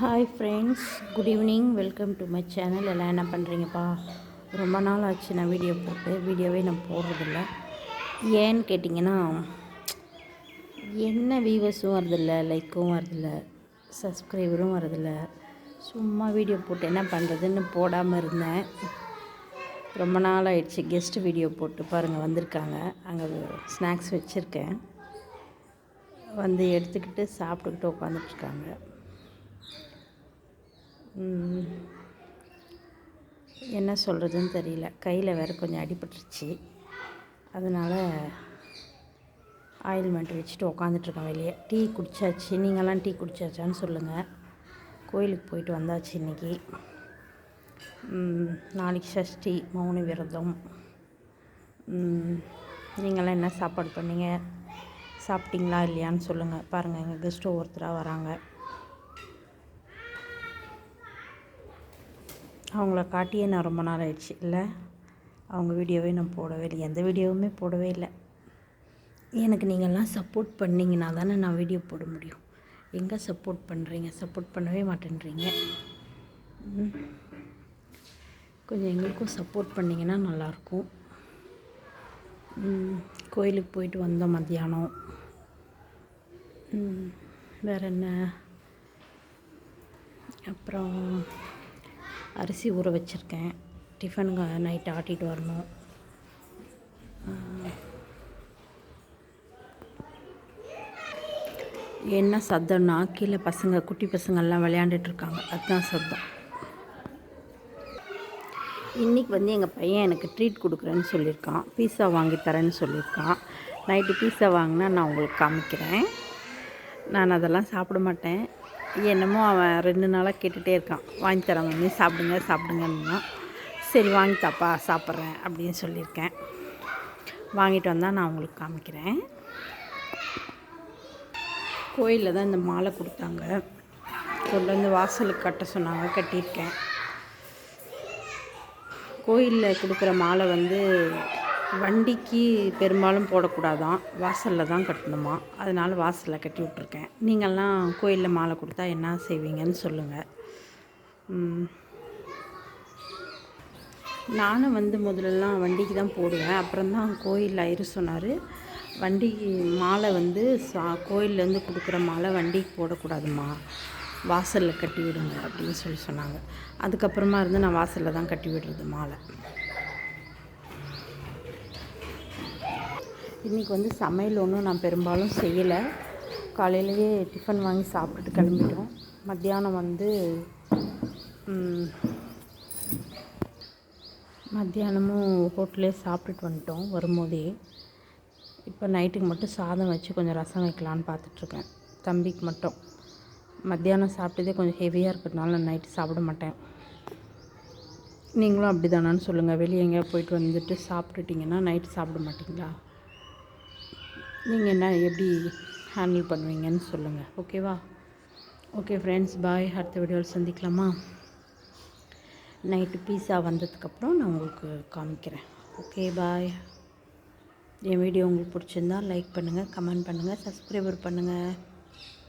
Hi friends good evening welcome to my channel எல்லாம் என்ன பண்ணுறீங்கப்பா ரொம்ப நாள் ஆச்சு நான் வீடியோ போட்டு. வீடியோவே நான் போடுறதில்ல. ஏன்னு கேட்டிங்கன்னா என்ன வியூவர்ஸும் வரதில்ல லைக்கும் வரதில்லை சப்ஸ்கிரைபரும் வரதில்லை சும்மா வீடியோ போட்டு என்ன பண்ணுறதுன்னு போடாமல் இருந்தேன். ரொம்ப நாள் ஆயிடுச்சு. கெஸ்ட்டு வீடியோ போட்டு பாருங்கள் வந்திருக்காங்க. அங்கே ஸ்நாக்ஸ் வச்சுருக்கேன். வந்து எடுத்துக்கிட்டு சாப்பிட்டுக்கிட்டு உட்காந்துட்ருக்காங்க என்ன சொல்கிறதுன்னு தெரியல. கையில் வேறு கொஞ்சம் அடிபட்டுருச்சு. அதனால் ஆயில்மெண்ட் வச்சுட்டு உக்காந்துட்ருக்கேன் வெளியே. டீ குடிச்சாச்சு. நீங்களாம் டீ குடித்தாச்சான்னு சொல்லுங்கள் கோயிலுக்கு போயிட்டு வந்தாச்சு இன்றைக்கி நாளைக்கு சஷ்டி மௌனி விரதம். நீங்களாம் என்ன சாப்பாடு பண்ணீங்க? சாப்பிட்டீங்களா இல்லையான்னு சொல்லுங்கள் பாருங்கள் எங்கள் கெஸ்ட்டு ஒருத்தராக வராங்க. அவங்கள காட்டியே நான் ரொம்ப நாள் ஆயிடுச்சு. இல்லை அவங்க வீடியோவே நான் போடவே இல்லை. எந்த வீடியோவுமே போடவே இல்லை. எனக்கு நீங்கள்லாம் சப்போர்ட் பண்ணிங்கன்னா தானே நான் வீடியோ போட முடியும். எங்கே சப்போர்ட் பண்ணுறீங்க சப்போர்ட் பண்ணவே மாட்டேன்றீங்க. கொஞ்சம் எங்களுக்கும் சப்போர்ட் பண்ணிங்கன்னா நல்லாயிருக்கும். கோயிலுக்கு போயிட்டு வந்தோம் மத்தியானம். வேறு என்ன? அப்புறம் அரிசி ஊற வச்சுருக்கேன். டிஃபனுங்க நைட்டு ஆட்டிட்டு வரணும். என்ன சத்தம்னா கீழே பசங்க குட்டி பசங்கள்லாம் விளையாண்டுட்டு இருக்காங்க அதுதான் சத்தம். இன்றைக்கி வந்து எங்கள் பையன் எனக்கு ட்ரீட் கொடுக்குறேன்னு சொல்லியிருக்கான். பீஸா வாங்கி தரேன்னு சொல்லியிருக்கான். நைட்டு பீஸா வாங்கினா நான் உங்களுக்கு காமிக்கிறேன். நான் அதெல்லாம் சாப்பிட மாட்டேன். என்னமோ அவன் ரெண்டு நாளாக கேட்டுகிட்டே இருக்கான். வாங்கி தரேன் மம்மி சாப்பிடுங்க சாப்பிடுங்கன்னா சரி வாங்கி தாப்பா சாப்பிட்றேன் அப்படின்னு சொல்லியிருக்கேன். வாங்கிட்டு வந்தால் நான் உங்களுக்கு காமிக்கிறேன். கோயிலில் தான் இந்த மாலை கொடுத்தாங்க. கொண்டு வந்து வாசலுக்கு கட்ட சொன்னாங்க கட்டியிருக்கேன். கோயிலில் கொடுக்குற மாலை வந்து வண்டிக்கு பெரும்பாலும் போடக்கூடாதான். வாசலில் தான் கட்டணுமா? அதனால் வாசலில் கட்டி விட்ருக்கேன் நீங்கள்லாம் கோயிலில் மாலை கொடுத்தா என்ன செய்வீங்கன்னு சொல்லுங்கள் நானும் வந்து முதல்லலாம் வண்டிக்கு தான் போடுவேன். அப்புறம் தான் கோயிலில் ஐயரு சொன்னார் வண்டி மாலை வந்து சா கோயிலேருந்து கொடுக்குற மாலை வண்டிக்கு போடக்கூடாதும்மா வாசலில் கட்டி விடுங்க. அப்படின்னு சொல்லி சொன்னாங்க. அதுக்கப்புறமா இருந்து நான் வாசலில் தான் கட்டி விடுறது மாலை. இன்றைக்கி வந்து சமையல் ஒன்றும் நான் பெரும்பாலும் செய்யலை. காலையிலேயே டிஃபன் வாங்கி சாப்பிட்டுட்டு கிளம்பிட்டோம். மத்தியானம் வந்து மத்தியானமும் ஹோட்டலே சாப்பிட்டுட்டு வந்துட்டோம் வரும்போதே. இப்போ நைட்டுக்கு மட்டும் சாதம் வச்சு கொஞ்சம் ரசம் வைக்கலான்னு பார்த்துட்ருக்கேன். தம்பிக்கு மட்டும். மத்தியானம் சாப்பிட்டதே கொஞ்சம் ஹெவியாக இருக்கிறதுனால நான் நைட்டு சாப்பிட மாட்டேன். நீங்களும் அப்படி தானான்னு சொல்லுங்கள் வெளியே எங்கேயா போயிட்டு வந்துட்டு சாப்பிட்டுட்டிங்கன்னா நைட்டு சாப்பிட மாட்டிங்களா? நீங்கள் என்ன எப்படி ஹேண்டில் பண்ணுவீங்கன்னு சொல்லுங்கள் ஓகேவா ஓகே ஃப்ரெண்ட்ஸ் பாய் அடுத்த வீடியோவில் சந்திக்கலாமா? நைட்டு பீஸா வந்ததுக்கப்புறம் நான் உங்களுக்கு காமிக்கிறேன். ஓகே பாய் என் வீடியோ உங்களுக்கு பிடிச்சிருந்தா லைக் பண்ணுங்கள் கமெண்ட் பண்ணுங்கள் சப்ஸ்கிரைபர் பண்ணுங்கள்